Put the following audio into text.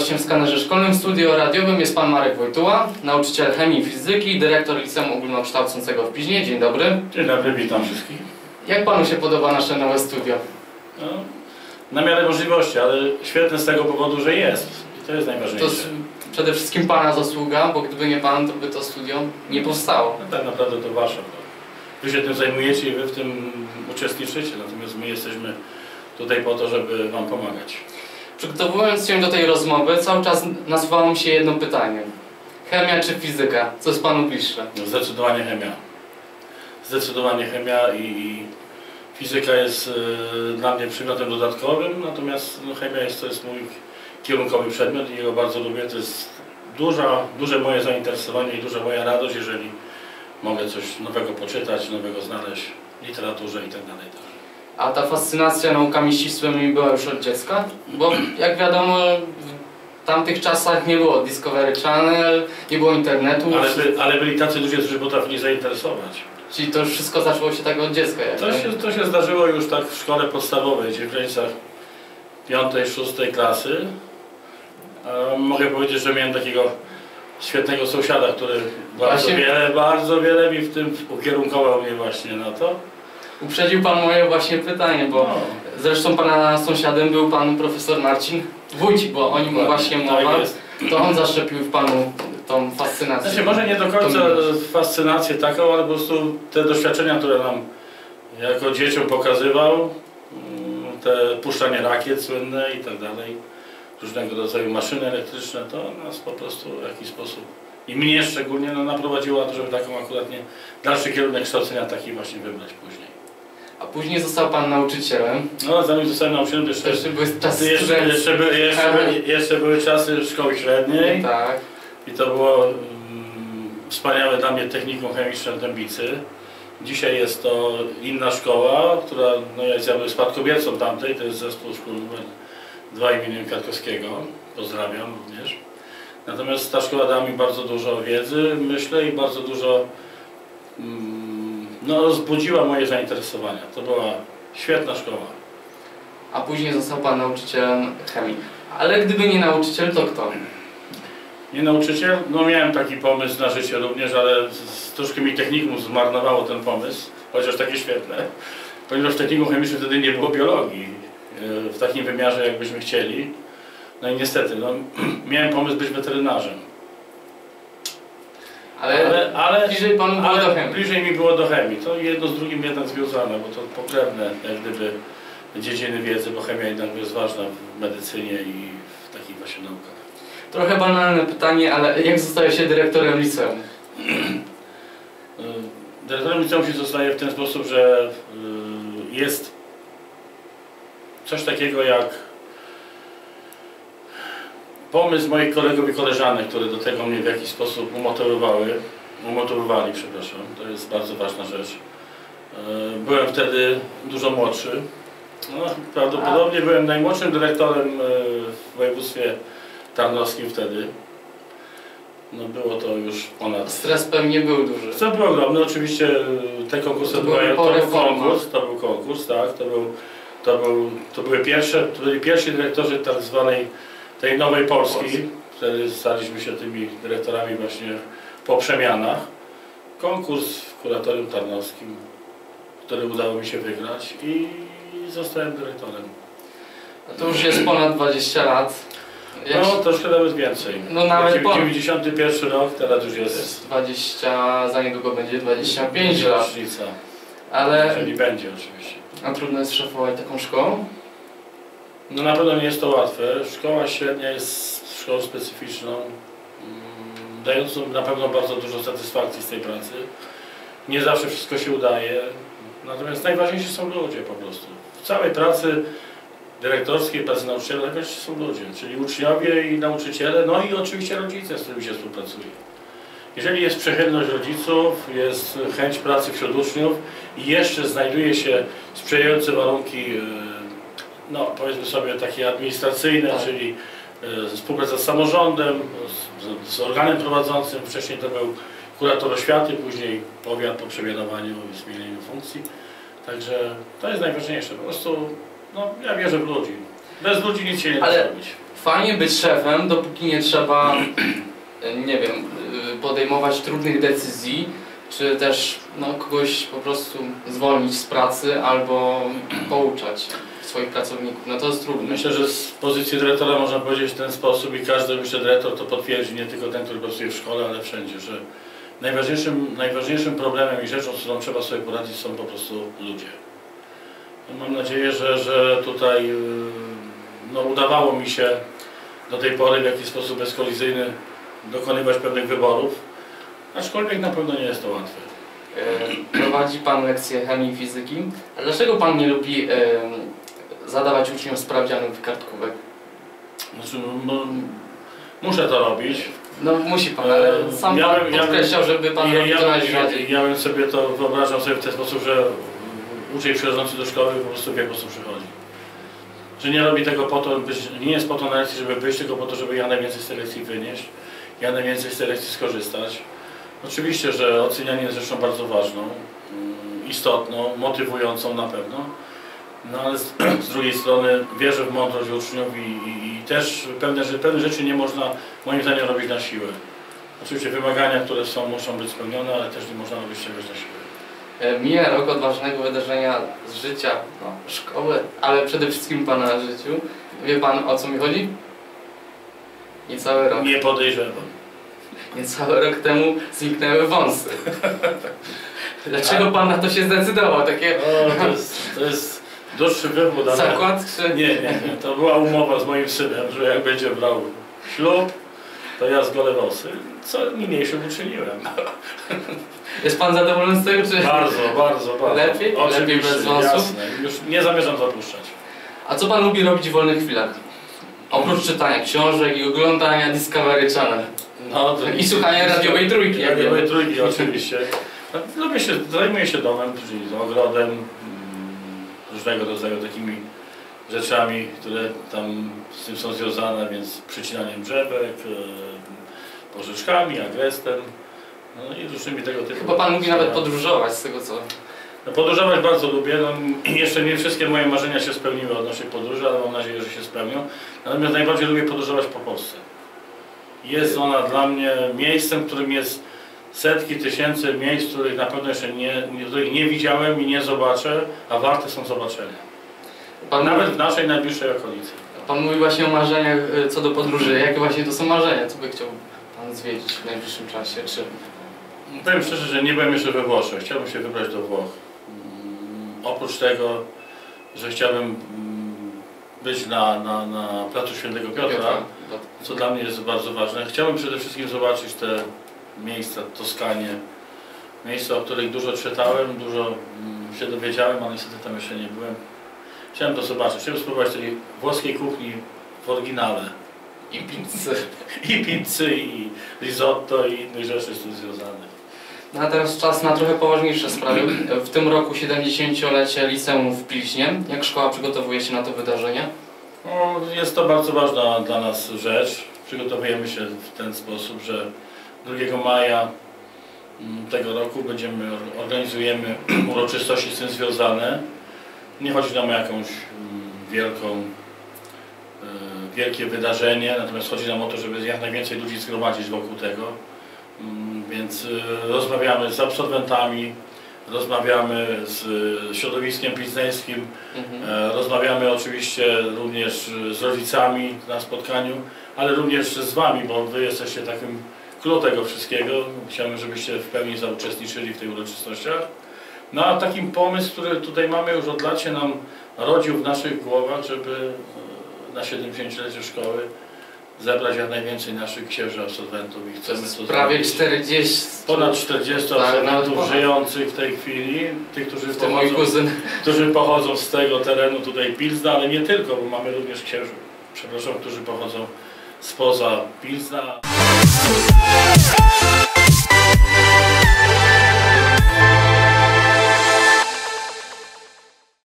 gościem w skanerze szkolnym w studio radiowym jest pan Marek Wojtuła, nauczyciel chemii i fizyki, dyrektor liceum ogólnokształcącego w Piźnie. Dzień dobry. Dzień dobry, witam wszystkich. Jak panu się podoba nasze nowe studio? No, na miarę możliwości, ale świetne z tego powodu, że jest. I to jest To najważniejsze. jest przede wszystkim pana zasługa, bo gdyby nie pan, to by to studio nie powstało. No, tak naprawdę to wasza. Wy się tym zajmujecie i wy w tym uczestniczycie, natomiast my jesteśmy tutaj po to, żeby wam pomagać. Przygotowując się do tej rozmowy, cały czas nasuwało mi się jedno pytanie. Chemia czy fizyka? Co jest panu bliższe? No, zdecydowanie chemia. Zdecydowanie chemia i, i fizyka jest e, dla mnie przedmiotem dodatkowym, natomiast no, chemia jest, to jest mój kierunkowy przedmiot i jego bardzo lubię. To jest duża, duże moje zainteresowanie i duża moja radość, jeżeli mogę coś nowego poczytać, nowego znaleźć w literaturze i tak. A ta fascynacja naukami ścisłymi była już od dziecka? Bo jak wiadomo, w tamtych czasach nie było Discovery Channel, nie było internetu, Ale, by, ale byli tacy ludzie, którzy potrafili zainteresować. czyli to już wszystko zaczęło się tak od dziecka. Jak To się, to się zdarzyło już tak w szkole podstawowej, gdzie w granicach 5-6 klasy. Mogę powiedzieć, że miałem takiego świetnego sąsiada, który bardzo wiele, bardzo wiele mi w tym ukierunkował mnie właśnie na to. Uprzedził Pan moje właśnie pytanie, bo No, zresztą Pana sąsiadem był Pan profesor Marcin Wójcik, bo o nim dokładnie, właśnie mowa. Tak jest. To on zaszczepił w Panu tą fascynację. Znaczy, może nie do końca fascynację taką, ale po prostu te doświadczenia, które nam jako dzieciom pokazywał, mm, te puszczanie rakiet słynne i tak dalej, różnego rodzaju maszyny elektryczne, to nas po prostu w jakiś sposób i mnie szczególnie no, naprowadziło na to, żeby taką akurat nie dalszy kierunek kształcenia taki właśnie wybrać później. A później został Pan nauczycielem. No, zanim zostałem nauczycielem, to jeszcze, jeszcze były czasy jeszcze, jeszcze, były, jeszcze, były, jeszcze były czasy szkoły średniej. Tak. I to było mm, wspaniałe dla mnie technikum chemiczne w Dębicy. Dzisiaj jest to inna szkoła, która no, jest jakby spadkobiercą tamtej, to jest zespół szkół numer 2 imieniem Kwiatkowskiego. Pozdrawiam również. Natomiast ta szkoła dała mi bardzo dużo wiedzy, myślę, i bardzo dużo mm, no, rozbudziła moje zainteresowania. To była świetna szkoła. A później został Pan nauczycielem chemii. Ale gdyby nie nauczyciel, to kto? Nie nauczyciel? No miałem taki pomysł na życie również, ale z- troszkę mi technikum zmarnowało ten pomysł, chociaż takie świetne, ponieważ w technikum chemicznym wtedy nie było biologii e, w takim wymiarze, jakbyśmy chcieli. No i niestety, no, miałem pomysł być weterynarzem, Ale, ale, ale, bliżej Panu było do chemii. bliżej mi było do chemii. To jedno z drugim jednak związane, bo to pokrewne jak gdyby dziedziny wiedzy, bo chemia jednak jest ważna w medycynie i w takich właśnie naukach. Trochę banalne pytanie, ale jak zostaje się dyrektorem liceum? Dyrektorem liceum się zostaje w ten sposób, że y, jest coś takiego jak pomysł moich kolegów i koleżanek, które do tego mnie w jakiś sposób umotywowały, umotywowali, przepraszam, to jest bardzo ważna rzecz. Y, Byłem wtedy dużo młodszy. No, prawdopodobnie byłem najmłodszym dyrektorem y, w województwie tarnowskim wtedy. No było to już ponad Stres pewnie był duży. to był ogromny, oczywiście y, te konkursy To były to był konkurs, to był konkurs, tak, to był, to był, to były pierwsze, to byli pierwsi dyrektorzy tak zwanej tej nowej Polski, Polski. wtedy staliśmy się tymi dyrektorami właśnie po przemianach. Konkurs w kuratorium tarnowskim, który udało mi się wygrać i zostałem dyrektorem. A to już jest ponad 20 lat. Jak No troszkę nawet więcej. No nawet po- 91 rok, teraz już jest jest 20, za niedługo będzie 25 lat. rocznica, Ale jeżeli będzie oczywiście. a trudno jest szefować taką szkołą? No na pewno nie jest to łatwe. Szkoła średnia jest szkołą specyficzną, mm, dającą na pewno bardzo dużo satysfakcji z tej pracy. Nie zawsze wszystko się udaje, natomiast najważniejsi są ludzie po prostu. W całej pracy dyrektorskiej, pracy nauczyciela najważniejsi są ludzie, czyli uczniowie i nauczyciele, no i oczywiście rodzice, z którymi się współpracuje. Jeżeli jest przychylność rodziców, jest chęć pracy wśród uczniów i jeszcze znajduje się sprzyjające warunki e, no, powiedzmy sobie takie administracyjne, Tak. czyli e, współpraca z samorządem, z, z organem prowadzącym. Wcześniej to był kurator oświaty, później powiat po przemianowaniu i zmienieniu funkcji. Także to jest najważniejsze. Po prostu no, ja wierzę w ludzi. Bez ludzi nic się nie da Ale- zrobić. Fajnie być szefem, dopóki nie trzeba, nie wiem, e, podejmować trudnych decyzji, czy też no, kogoś po prostu zwolnić z pracy albo pouczać swoich pracowników. No to jest trudne. Myślę, że z pozycji dyrektora można powiedzieć w ten sposób i każdy myślę dyrektor to potwierdzi, nie tylko ten, który pracuje w szkole, ale wszędzie, że najważniejszym, najważniejszym problemem i rzeczą, z którą trzeba sobie poradzić są po prostu ludzie. No, Mam nadzieję, że, że tutaj yy, no, udawało mi się do tej pory w jakiś sposób bezkolizyjny dokonywać pewnych wyborów, aczkolwiek na pewno nie jest to łatwe. E, Prowadzi Pan lekcje chemii i fizyki. A dlaczego Pan nie lubi zadawać uczniom sprawdzianów i kartkówek? Znaczy, no, muszę to robić, No musi Pan, ale sam Ja Pan bym- ja bym- podkreślał, żeby Pan ja, robił to ja, najrzadziej. ja bym sobie to wyobrażam sobie w ten sposób, że uczeń przychodzący do szkoły po prostu wie po co przychodzi. Że nie robi tego po to, nie jest po to na lekcji, żeby wyjść, tylko po to, żeby ja najwięcej z tej lekcji wynieść, ja najwięcej z tej lekcji skorzystać. Oczywiście, że ocenianie jest rzeczą bardzo ważną, mm, istotną, motywującą na pewno. No ale z, z drugiej strony wierzę w mądrość uczniów i, i, i też pewne, że pewne rzeczy nie można moim zdaniem robić na siłę. Oczywiście wymagania, które są, muszą być spełnione, ale też nie można robić czegoś na siłę. E, Mija rok od ważnego wydarzenia z życia no, szkoły, ale przede wszystkim Pana życiu. Wie Pan o co mi chodzi? Niecały rok. Nie podejrzewam. Niecały rok temu zniknęły wąsy. Dlaczego Pan na to się zdecydował? Takie O, to, jest, to jest dłuższy wywód, ale... zakład czy... Nie, nie, nie. To była umowa z moim synem, że jak będzie brał ślub, to ja zgolę włosy, co niniejszym uczyniłem. Jest Pan zadowolony z tego, czy... Bardzo, bardzo, bardzo. Lepiej? Oczywiście, Lepiej bez wąsów? Jasne. Już nie zamierzam zapuszczać. A co Pan lubi robić w wolnych chwilach? Oprócz czytania książek i oglądania Discovery Channel. No, to- I słuchania radiowej trójki, Radiowej trójki oczywiście. No, Lubię się, zajmuję się domem, czyli z ogrodem, różnego rodzaju takimi rzeczami, które tam z tym są związane, więc przycinaniem drzewek, e, porzeczkami, agrestem, no i różnymi tego typu. Chyba Pan lubi nawet podróżować z tego co... No, Podróżować bardzo lubię. No, jeszcze nie wszystkie moje marzenia się spełniły odnośnie podróży, ale mam nadzieję, że się spełnią. Natomiast najbardziej lubię podróżować po Polsce. Jest ona dla mnie miejscem, którym jest setki tysięcy miejsc, których na pewno jeszcze nie, których nie widziałem i nie zobaczę, a warte są zobaczenia. Pan, Nawet w naszej najbliższej okolicy. pan mówi właśnie o marzeniach e, co do podróży. Jakie właśnie to są marzenia? Co by chciał Pan zwiedzić w najbliższym czasie? Czy... Powiem szczerze, że nie byłem jeszcze we Włoszech. Chciałbym się wybrać do Włoch. Mm, Oprócz tego, że chciałbym mm, być na, na, na placu Świętego Piotra, co dla mnie jest bardzo ważne. Chciałbym przede wszystkim zobaczyć te miejsca, Toskanie, miejsca, o których dużo czytałem, dużo mm, się dowiedziałem, ale niestety tam jeszcze nie byłem. Chciałem to zobaczyć. Chciałem spróbować tej włoskiej kuchni w oryginale. I pizzy. I pizzy, i risotto, i innych rzeczy z tym związanych. No a teraz czas na trochę poważniejsze sprawy. W tym roku 70-lecie liceum w Pilśnie. Jak szkoła przygotowuje się na to wydarzenie? No, jest to bardzo ważna dla nas rzecz. Przygotowujemy się w ten sposób, że 2 maja mm, tego roku będziemy, organizujemy uroczystości z tym związane. Nie chodzi nam o jakąś mm, wielką, e, wielkie wydarzenie, natomiast chodzi nam o to, żeby jak najwięcej ludzi zgromadzić wokół tego. Mm, Więc e, rozmawiamy z absolwentami, rozmawiamy z e, środowiskiem pizneńskim, Mhm. Rozmawiamy oczywiście również z rodzicami na spotkaniu, ale również z Wami, bo Wy jesteście takim clue tego wszystkiego. Chciałbym, żebyście w pełni zauczestniczyli w tych uroczystościach. No a takim pomysł, który tutaj mamy już od lat się nam rodził w naszych głowach, żeby e, na 70-lecie szkoły zebrać jak najwięcej naszych księży absolwentów i chcemy to Prawie zrobić. 40. Ponad 40 Tak, absolwentów żyjących w tej chwili, tych, którzy pochodzą którzy pochodzą z tego terenu tutaj Pilzna, ale nie tylko, bo mamy również księży, przepraszam, którzy pochodzą spoza Pilzna.